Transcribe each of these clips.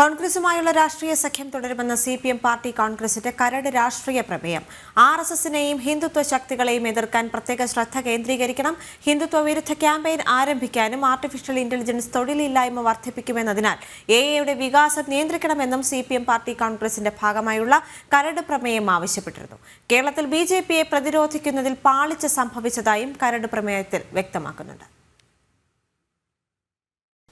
കോൺഗ്രസുമായുള്ള രാഷ്ട്രീയ സഖ്യം തുടരുമെന്ന സി പി എം പാർട്ടി കോൺഗ്രസിന്റെ കരട് രാഷ്ട്രീയ പ്രമേയം. ആർ എസ് എസിനെയും ഹിന്ദുത്വ ശക്തികളെയും എതിർക്കാൻ പ്രത്യേക ശ്രദ്ധ കേന്ദ്രീകരിക്കണം. ഹിന്ദുത്വ വിരുദ്ധ ക്യാമ്പയിൻ ആരംഭിക്കാനും ആർട്ടിഫിഷ്യൽ ഇന്റലിജൻസ് തൊഴിലില്ലായ്മ വർദ്ധിപ്പിക്കുമെന്നതിനാൽ എ എയുടെ വികാസം നിയന്ത്രിക്കണമെന്നും സി പി എം പാർട്ടി കോൺഗ്രസിന്റെ ഭാഗമായുള്ള കരട് പ്രമേയം ആവശ്യപ്പെട്ടിരുന്നു. കേരളത്തിൽ ബി ജെ പിയെ പ്രതിരോധിക്കുന്നതിൽ പാളിച്ച സംഭവിച്ചതായും കരട് പ്രമേയത്തിൽ വ്യക്തമാക്കുന്നുണ്ട്.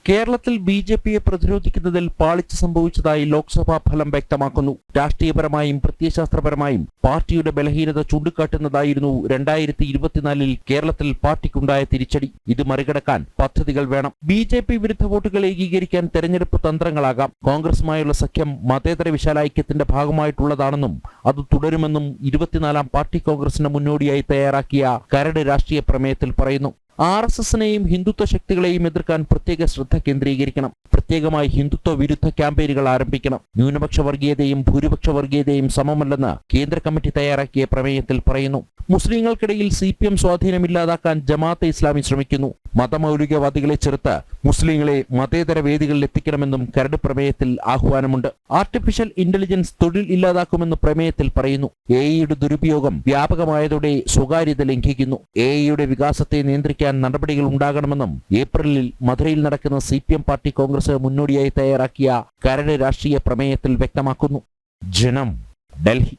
കേരളത്തിൽ ബി ജെ പിയെ പ്രതിരോധിക്കുന്നതിൽ പാളിച്ച സംഭവിച്ചതായി ലോക്സഭാ ഫലം വ്യക്തമാക്കുന്നു. രാഷ്ട്രീയപരമായും പ്രത്യയശാസ്ത്രപരമായും പാർട്ടിയുടെ ബലഹീനത ചൂണ്ടിക്കാട്ടുന്നതായിരുന്നു രണ്ടായിരത്തി ഇരുപത്തിനാലിൽ കേരളത്തിൽ പാർട്ടിക്കുണ്ടായ തിരിച്ചടി. ഇത് മറികടക്കാൻ പദ്ധതികൾ വേണം. ബി ജെ പി വിരുദ്ധ വോട്ടുകൾ ഏകീകരിക്കാൻ തെരഞ്ഞെടുപ്പ് തന്ത്രങ്ങളാകാം. കോൺഗ്രസുമായുള്ള സഖ്യം മതേതര വിശാലൈക്യത്തിന്റെ ഭാഗമായിട്ടുള്ളതാണെന്നും അത് തുടരുമെന്നും ഇരുപത്തിനാലാം പാർട്ടി കോൺഗ്രസിന് മുന്നോടിയായി തയ്യാറാക്കിയ കരട് രാഷ്ട്രീയ പ്രമേയത്തിൽ പറയുന്നു. ആർ എസ് എസിനെയും ഹിന്ദുത്വ ശക്തികളെയും എതിർക്കാൻ പ്രത്യേക ശ്രദ്ധ കേന്ദ്രീകരിക്കണം. പ്രത്യേകമായി ഹിന്ദുത്വ വിരുദ്ധ ക്യാമ്പയിനുകൾ ആരംഭിക്കണം. ന്യൂനപക്ഷ വർഗീയതയും ഭൂരിപക്ഷ വർഗീയതയും സമമല്ലെന്ന് കേന്ദ്ര കമ്മിറ്റി തയ്യാറാക്കിയ പ്രമേയത്തിൽ പറയുന്നു. മുസ്ലിങ്ങൾക്കിടയിൽ സി പി എം സ്വാധീനമില്ലാതാക്കാൻ ജമാഅത്തെ ഇസ്ലാമി ശ്രമിക്കുന്നു. മതമൗലികവാദികളെ ചെറുത്ത് മുസ്ലിങ്ങളെ മതേതര വേദികളിൽ എത്തിക്കണമെന്നും കരട് പ്രമേയത്തിൽ ആഹ്വാനമുണ്ട്. ആർട്ടിഫിഷ്യൽ ഇന്റലിജൻസ് തൊഴിൽ ഇല്ലാതാക്കുമെന്ന് പ്രമേയത്തിൽ പറയുന്നു. എ ഐയുടെ ദുരുപയോഗം വ്യാപകമായതോടെ സ്വകാര്യത ലംഘിക്കുന്നു. എ ഐയുടെ വികാസത്തെ നിയന്ത്രിക്കാൻ നടപടികൾ ഉണ്ടാകണമെന്നും ഏപ്രിലിൽ മധുരയിൽ നടക്കുന്ന സി പാർട്ടി കോൺഗ്രസ് മുന്നോടിയായി തയ്യാറാക്കിയ കരട് രാഷ്ട്രീയ പ്രമേയത്തിൽ വ്യക്തമാക്കുന്നു. ജനം ഡൽഹി.